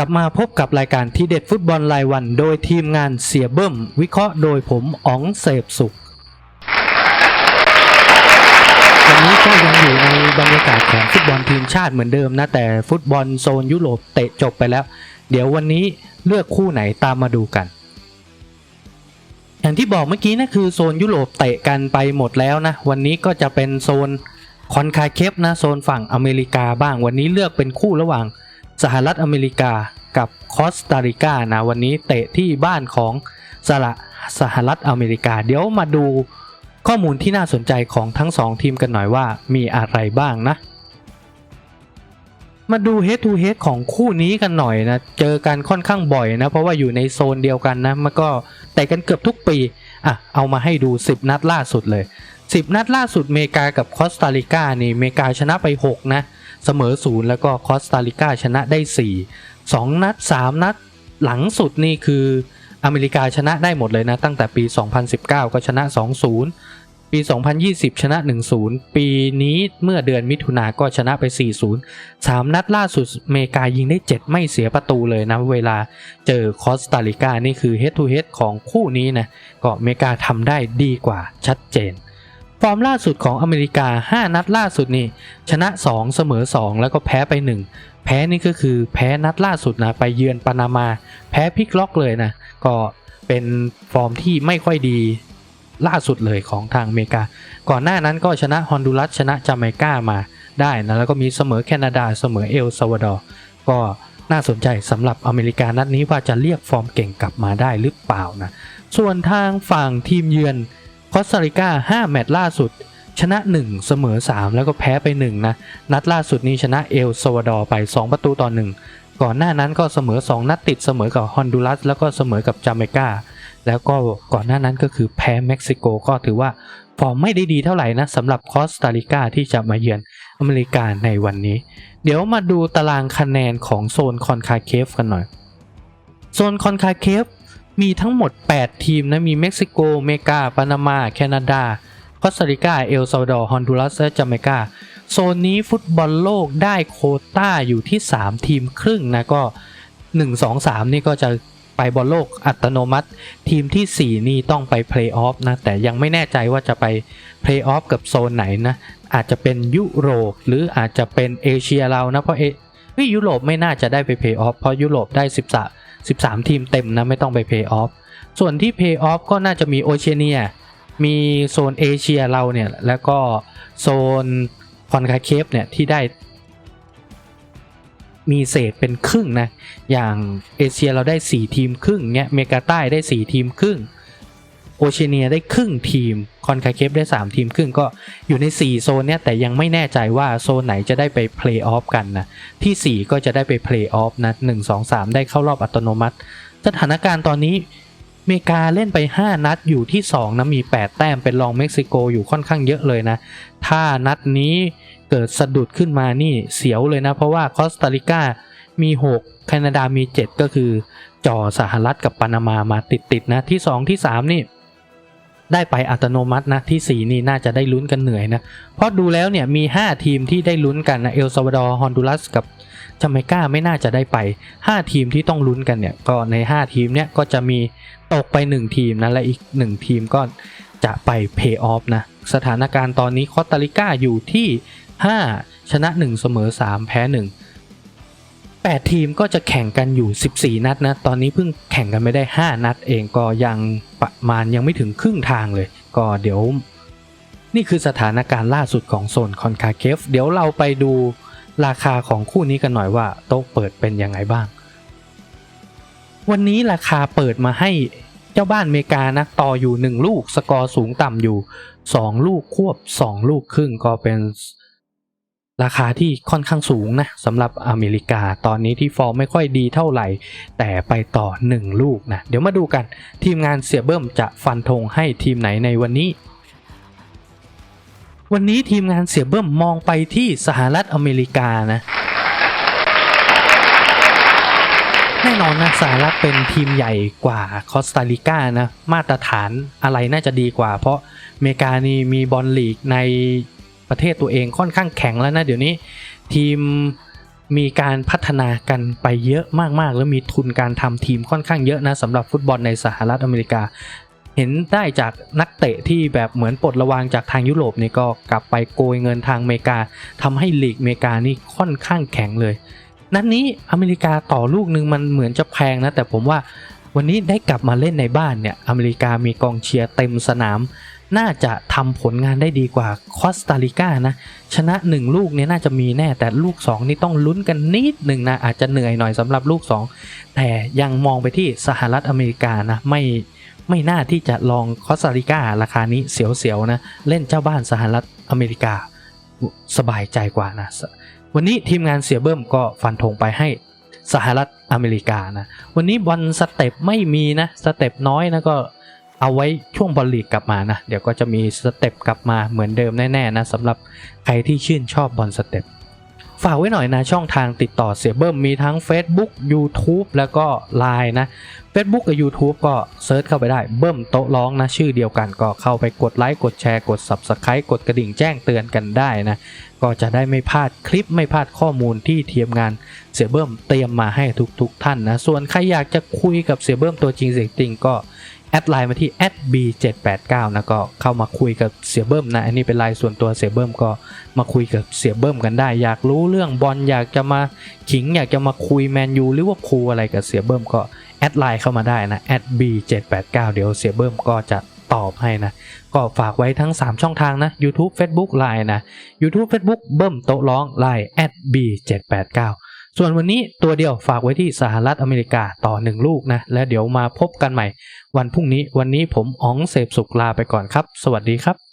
กลับมาพบกับรายการที่เด็ดฟุตบอลรายวัน โดยทีมงานเสียเบิ้ม วิเคราะห์โดยผมอ๋องเสพสุข วันนี้ก็ยังอยู่ในบรรยากาศของฟุตบอลทีมชาติเหมือนเดิมนะ แต่ฟุตบอลโซนยุโรปเตะจบไปแล้ว เดี๋ยววันนี้เลือกคู่ไหนตามมาดูกัน อย่างที่บอกเมื่อกี้นะคือโซนยุโรปเตะกันไปหมดแล้วนะ วันนี้ก็จะเป็นโซนคอนคาเคฟนะโซนฝั่งอเมริกาบ้างวันนี้เลือกเป็นคู่ระหว่าง สหรัฐอเมริกากับคอสตาริกานะวันนี้เตะที่บ้านของสระสหรัฐอเมริกา เดี๋ยวมาดูข้อมูลที่น่าสนใจของทั้งสองทีมกันหน่อยว่ามีอะไรบ้างนะ มาดู head to head ของคู่นี้กันหน่อยนะ เจอกันค่อนข้างบ่อยนะ เพราะว่าอยู่ในโซนเดียวกันนะ มันก็เตะกันเกือบทุกปี อะ เอามาให้ดู 10 นัดล่าสุดเลย 10 นัดล่าสุดเมกากับคอสตาริกานี่เมกาชนะไป 6 นะเสมอศูนย์แล้วก็คอสตาริกาชนะได้ 4 2 นัด 3 นัดหลังสุดนี่คืออเมริกาชนะได้หมดเลยนะ ตั้งแต่ปี 2019 ก็ชนะ 2-0 ปี 2020 ชนะ 1-0 ปีนี้เมื่อเดือนมิถุนาก็ชนะไป 4-0 3 นัดล่าสุดอเมริกายิงได้ 7 ไม่เสียประตูเลยนะ เวลาเจอคอสตาริกานี่คือ head to head ของคู่นี้นะก็อเมริกาทำได้ดีกว่าชัดเจน ฟอร์มล่าสุดของอเมริกา 5 นัดล่าสุดนี่ชนะ 2 เสมอ 2 แล้วก็แพ้ไป 1 แพ้นี่ก็คือแพ้นัดล่าสุดนะไปเยือนปานามา แพ้พลิกล็อกเลยนะก็เป็นฟอร์มที่ไม่ค่อยดีล่าสุดเลยของทางอเมริกา ก่อนหน้านั้นก็ชนะฮอนดูรัสชนะจาเมกามาได้นะแล้วก็มีเสมอแคนาดาเสมอเอลซาวาดอร์ก็น่าสนใจสำหรับอเมริกานัดนี้ว่าจะเรียกฟอร์มเก่งกลับมาได้หรือเปล่านะส่วนทางฝั่งทีมเยือน คอสตาริกา 5 แมตช์ล่าสุด ชนะ 1 เสมอ 3 แล้วก็แพ้ไป 1 นะ นัดล่าสุดนี้ชนะเอลซาวาดอร์ไป 2 ประตูต่อ 1 ก่อนหน้านั้นก็เสมอ 2 นัดติดเสมอกับฮอนดูรัสแล้วก็เสมอกับจาเมกาแล้วก็ก่อนหน้านั้นก็คือแพ้เม็กซิโกก็ถือว่าฟอร์มไม่ได้ดีเท่าไหร่นะสำหรับคอสตาริกาที่จะมาเยือนอเมริกาในวันนี้ เดี๋ยวมาดูตารางคะแนนของโซนคอนคาเคฟกันหน่อย โซนคอนคาเคฟ มีทั้งหมด 8 ทีมนะ มีเม็กซิโก เมกา ปานามา แคนาดา คอสตาริกา เอลซาวาดอร์ ฮอนดูรัส และจาเมกา โซนนี้ฟุตบอลโลกได้โคต้าอยู่ที่ 3 ทีมครึ่งนะ ก็ 1 2 3 นี่ก็จะไปบอลโลกอัตโนมัติ ทีมที่ 4 นี่ต้องไปเพลย์ออฟนะ แต่ยังไม่แน่ใจว่าจะไปเพลย์ออฟกับโซนไหนนะ อาจจะเป็นยุโรป หรืออาจจะเป็นเอเชียเรานะ เพราะเอ้ยยุโรปไม่น่าจะได้ไปเพลย์ออฟเพราะยุโรปได้ 13 13 ทีมเต็มนะ ไม่ต้องไปเพย์ออฟส่วนที่เพย์ออฟก็น่าจะมีโอเชียเนีย มีโซนเอเชียเราเนี่ย แล้วก็โซนคอนคาเคฟเนี่ย ที่ได้มีเศษเป็นครึ่งนะ อย่างเอเชียเราได้ 4 ทีมครึ่งเนี่ยเมกาใต้ได้ 4 ทีมครึ่ง โอเชเนียได้ครึ่งทีม คอนคาเคฟได้ 3 ทีมครึ่งก็อยู่ใน 4 โซนเนี่ยแต่ยังไม่แน่ใจว่าโซนไหนจะได้ไปเพลย์ออฟกันนะที่ 4 ก็จะได้ไปเพลย์ออฟนะ1 2 3ได้เข้ารอบอัตโนมัติ สถานการณ์ตอนนี้เมกาเล่นไป 5 นัดอยู่ที่ 2 นะ มี 8 แต้มเป็นรองเม็กซิโกอยู่ค่อนข้างเยอะเลยนะ ถ้านัดนี้เกิดสะดุดขึ้นมานี่เสียวเลยนะ เพราะว่าคอสตาริกามี 6 แคนาดามี 7 ก็คือ จ่อสหรัฐกับปานามามาติดๆนะที่ 2 ที่ 3 นี่ ได้ไปอัตโนมัตินะที่ 4 นี่น่าจะได้ลุ้นกันเหนื่อยนะ เพราะดูแล้วเนี่ยมี 5 ทีมที่ได้ลุ้นกันนะเอลซาวาดอร์ฮอนดูรัสกับจาเมกาไม่น่าจะได้ไป 5 ทีมที่ต้องลุ้นกันเนี่ยก็ใน 5 ทีมเนี่ยก็จะมีตกไป 1 ทีมนะและอีก 1 ทีมก็จะไปเพย์ออฟนะสถานการณ์ตอนนี้คอสตาริกาอยู่ที่ 5 ชนะ 1 เสมอ 3 แพ้ 1 8 ทีมก็จะแข่งกันอยู่ 14 นัดนะ ตอนนี้เพิ่งแข่งกันไม่ได้ 5 นัดเองก็ยังประมาณยังไม่ถึงครึ่งทางเลย ก็เดี๋ยว นี่คือสถานการณ์ล่าสุดของโซนคอนคาเคฟ เดี๋ยวเราไปดูราคาของคู่นี้กันหน่อยว่าโต๊ะเปิดเป็นยังไงบ้าง วันนี้ราคาเปิดมาให้เจ้าบ้านอเมริกานะต่ออยู่ 1 ลูก สกอร์สูงต่ำอยู่ 2 ลูกควบ 2 ลูกครึ่งก็เป็น ราคาที่ค่อนข้างสูงนะสำหรับอเมริกาตอนนี้ที่ฟอร์มไม่ค่อยดีเท่าไหร่ แต่ไปต่อ 1 ลูกนะ เดี๋ยวมาดูกันทีมงานเสียเบิ้มจะฟันธงให้ทีมไหนในวันนี้ วันนี้ทีมงานเสียเบิ้มมองไปที่สหรัฐอเมริกานะแน่นอนนะสหรัฐเป็นทีมใหญ่กว่าคอสตาริกานะมาตรฐานอะไรน่าจะดีกว่า เพราะอเมริกานี่มีบอลลีกใน ประเทศตัวเองค่อนข้างแข็งแล้วนะเดี๋ยวนี้ทีมมีการพัฒนากันไปเยอะมากๆ แล้วมีทุนการทำทีมค่อนข้างเยอะนะสำหรับฟุตบอลในสหรัฐอเมริกา เห็นได้จากนักเตะที่แบบเหมือนปลดระวางจากทางยุโรปนี่ก็กลับไปโกยเงินทางอเมริกาทำให้ลีกอเมริกานี่ค่อนข้างแข็งเลย นัดนี้อเมริกาต่อลูกหนึ่งมันเหมือนจะแพงนะแต่ผมว่าวันนี้ได้กลับมาเล่นในบ้านเนี่ยอเมริกามีกองเชียร์เต็มสนาม น่าจะทำผลงานได้ดีกว่าคอสตาริกานะ ชนะ 1 ลูกเนี่ยน่าจะมีแน่ แต่ลูก 2 นี่ต้องลุ้นกันนิดหนึ่งนะ อาจจะเหนื่อยหน่อยสำหรับลูก 2 แต่ยังมองไปที่สหรัฐอเมริกานะไม่ไม่น่าที่จะลองคอสตาริการาคานี้เสียวๆนะ เล่นเจ้าบ้านสหรัฐอเมริกาสบายใจกว่านะวันนี้ทีมงานเสียเบิ้มก็ฟันธงไปให้สหรัฐอเมริกานะ วันนี้บอลสเต็ปไม่มีนะ สเต็ปน้อยนะก็ เอาไว้ช่วงบอลลีกกลับมานะ เดี๋ยวก็จะมีสเต็ปกลับมาเหมือนเดิมแน่ๆนะสำหรับใครที่ชื่นชอบบอลสเต็ปฝากไว้หน่อยนะ ช่องทางติดต่อเสียเบิ้มมีทั้ง Facebook YouTube แล้วก็ Line นะ Facebook กับ YouTube ก็เซิร์ชเข้าไปได้เบิ้มโต๊ะร้องนะ ชื่อเดียวกันก็เข้าไปกดไลค์กดแชร์กด Subscribe กดกระดิ่งแจ้งเตือนกันได้นะ ก็จะได้ไม่พลาดคลิปไม่พลาดข้อมูลที่ทีมงานเสียเบิ้มเตรียมมาให้ทุกๆทท่านนะ ส่วนใครอยากจะคุยกับเสียเบิ้มตัวจริงเสียงจริงก็ แอดไลน์มาที่ @b789 นะก็เข้ามาคุยกับเสียเบิ้มนะอันนี้เป็นไลน์ส่วนตัวเสียเบิ้มก็มาคุยกับเสียเบิ้มกันได้ อยากรู้เรื่องบอลอยากจะมาขิง อยากจะมาคุยแมนยูหรือว่าพูอะไรกับเสียเบิ้มก็แอดไลน์เข้ามาได้นะ @b789 เดี๋ยวเสียเบิ้มก็จะตอบให้นะ ก็ฝากไว้ทั้ง 3 ช่องทางนะ YouTube Facebook Line นะ YouTube Facebook เบิ้มโต๊ะร้อง Line @b789 ส่วนวันนี้ตัวเดียวฝากไว้ที่สหรัฐอเมริกาต่อ 1 ลูกนะ และเดี๋ยวมาพบกันใหม่ วันพรุ่งนี้วันนี้ผมอ๋องเสพสุขลาไปก่อนครับ สวัสดีครับ